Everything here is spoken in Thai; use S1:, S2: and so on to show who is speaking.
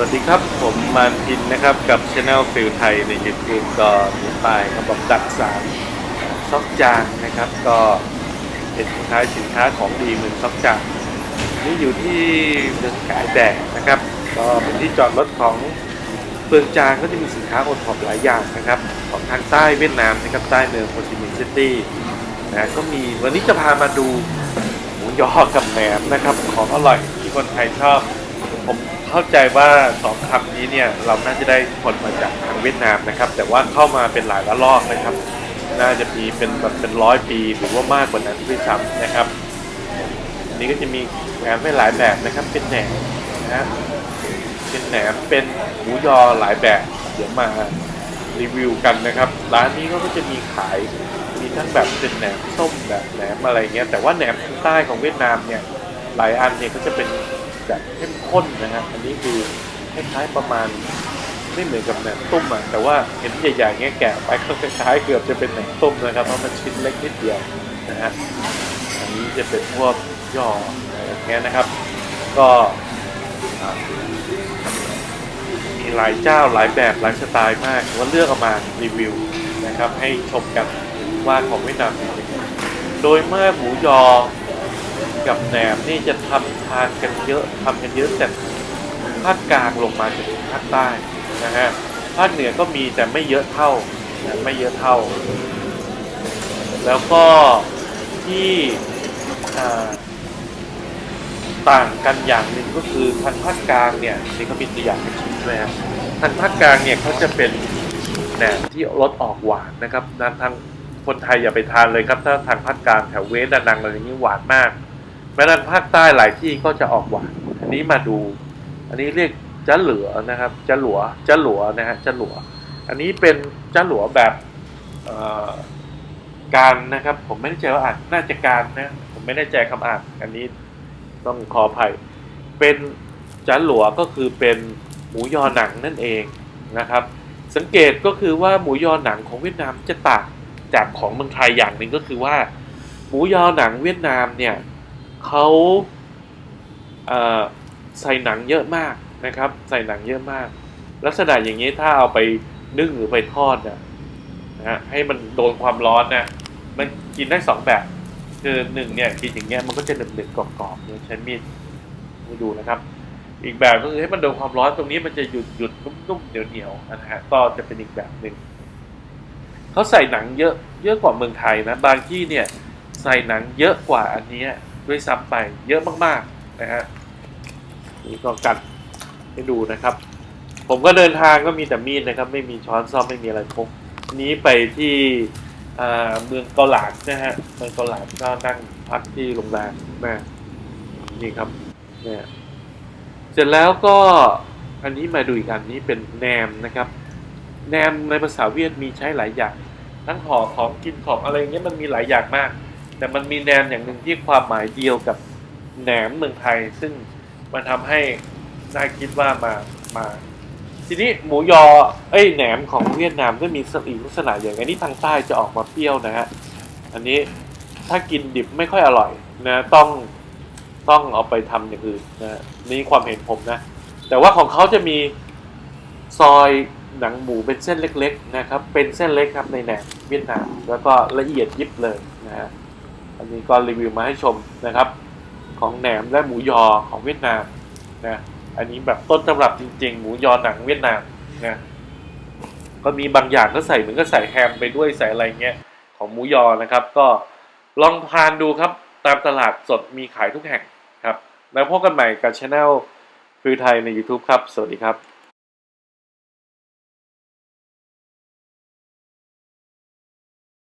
S1: วัสดีครับ ผมมานพินนะครับกับช anel ฟิลไทยใน YouTube ก็มีป้ายเขาบอกดักสารซอกจางนะครับ ก็เป็นสินค้าสินค้าของดีเมืองซอกจางนี่อยู่ที่เมืองกายแดดนะครับ ก็เป็นที่จอดรถของเมืองจางก็จะมีสินค้าโอท็อปหลายอย่างนะครับ ของทางใต้เวียดนามนะครับใต้เมืองโฮจิมินห์ซิตี้นะก็มีวันนี้จะพามาดูหมูยอกับแหนมนะครับ ของอร่อยที่คนไทยชอบผม เข้าใจว่าสองคำนี้เนี่ยเราน่าจะได้ผลมาจากทางเวียดนามนะครับ แต่ว่าเข้ามาเป็นหลายละลอกนะครับ น่าจะมีเป็นแบบเป็นร้อยปีหรือว่ามากกว่านั้นด้วยซ้ำนะครับอันนี้ก็จะมีแหนมให้หลายแบบนะครับ เป็นแหนมนะฮะเป็นแหนมเป็นหมูยอหลายแบบ เดี๋ยวมารีวิวกันนะครับ ร้านนี้ก็จะมีขายมีทั้งแบบเป็นแหนมส้มแบบแหนมอะไรเงี้ยแต่ว่าแหนมทางใต้ของเวียดนามเนี่ยหลายอันเนี่ยก็จะเป็น แบบเข้มข้นนะฮะ อันนี้คือคล้ายๆประมาณไม่เหมือนกับแหนมตุ้มอะแต่ว่าเห็นใหญ่ๆเงี้ยแกะไปก็คล้ายๆเกือบจะเป็นแหนมตุ้มนะครับเพราะมันชิ้นเล็กนิดเดียวนะฮะอันนี้จะเป็นพวกย่ออะไรเงี้ยนะครับ ก็มีหลายเจ้าหลายแบบหลายสไตล์มากว่าเลือกเอามารีวิวนะครับ ให้ชมกันว่าของเวียดนามเป็นยังไงโดยเมื่อหมูยอ กับแหนมนี่จะทำทานกันเยอะทำกันเยอะแต่ภาคกลางลงมาจนถึงภาคใต้นะฮะภาคเหนือก็มีแต่ไม่เยอะเท่าไม่เยอะเท่า แล้วก็ที่ต่างกันอย่างหนึ่งก็คือทางภาคกลางเนี่ยนี่เขามีตัวอย่างให้ชิมด้วยฮะทางภาคกลางเนี่ยเขาจะเป็นแหนมที่รสออกหวานนะครับนั้นทางคนไทยอย่าไปทานเลยครับ ถ้าทางภาคกลางแถวเวสดานังอะไรอย่างนี้หวานมาก แม้แต่ภาคใต้หลายที่ก็จะออกหวาน อันนี้มาดู อันนี้เรียกจ้าเหลือนะครับจ้าหลัวจ้าหลัวนะฮะจ้าหลัว อันนี้เป็นจ้าหลัวแบบการนะครับ ผมไม่แน่ใจว่าอ่านน่าจะการนะผมไม่แน่ใจคำอ่าน อันนี้ต้องขออภัย เป็นจ้าหลัวก็คือเป็นหมูยอหนังนั่นเองนะครับ สังเกตก็คือว่าหมูยอหนังของเวียดนามจะต่างจากของเมืองไทยอย่างหนึ่งก็คือว่า หมูยอหนังเวียดนามเนี่ย เขาเใส่หนังเยอะมากนะครับ ใส่หนังเยอะมาก ลักษณะอย่างนี้ถ้าเอาไปนึ่งหรือไปทอดนะนะฮะให้มันโดนความร้อนนะมันกินได้สองแบบ คือหนึ่งเนี่ยกินอย่างเงี้ยมันก็จะหนึบหนึบๆกรอบๆเนี่ยใช้มีดให้ดูนะครับ อีกแบบก็คือให้มันโดนความร้อนตรงนี้มันจะหยุดหยุดนุ่มๆเหนียวเหนียวๆนะฮะก็จะเป็นอีกแบบหนึ่งเขาใส่หนังเยอะเยอะกว่าเมืองไทยนะ บางที่เนี่ยใส่หนังเยอะกว่าอันนี้ ด้วยซ้ำไปเยอะมากๆนะฮะนี่ก็กัดให้ดูนะครับ ผมก็เดินทางก็มีแต่มีดนะครับ ไม่มีช้อนซ่อมไม่มีอะไรพกนี้ไปที่อ่าเมืองเกาหลานนะฮะเมืองเกาหลานก็นั่งพักที่โรงแรมนะนี่ครับเนี่ยเสร็จแล้วก็อันนี้มาดูอีกอันนี้เป็นแหนมนะครับแหนมในภาษาเวียดมีใช้หลายอย่าง ทั้งห่อของกินของอะไรเงี้ยมันมีหลายอย่างมาก แต่มันมีแหนมอย่างหนึ่งที่ความหมายเดียวกับแหนมเมืองไทย ซึ่งมันทำให้น่าคิดว่ามามา ทีนี้หมูยอเอ้ยแหนมของเวียดนามก็มีอีลักษณะอย่างอันนี้ทางใต้จะออกมาเปรี้ยวนะฮะอันนี้ถ้ากินดิบไม่ค่อยอร่อยนะต้องต้องเอาไปทำอย่างอื่นนะนี่ความเห็นผมนะ แต่ว่าของเขาจะมีซอยหนังหมูเป็นเส้นเล็ก ๆ นะครับ เป็นเส้นเล็กครับในแหนมเวียดนาม แล้วก็ละเอียดยิบเลยนะฮะ อันนี้ก็รีวิวมาให้ชมนะครับ ของแหนมและหมูยอของเวียดนามนะอันนี้แบบต้นตำรับจริง ๆ หมูยอหนังเวียดนามนะก็มีบางอย่างก็ใส่เหมือนก็ใส่แฮมไปด้วยใส่อะไรเงี้ยของหมูยอนะครับ ก็ลองทานดูครับตามตลาดสดมีขายทุกแห่งครับ แล้วพบกันใหม่กับช anel ฟิวไทยใน YouTube ครับ สวัสดีครับ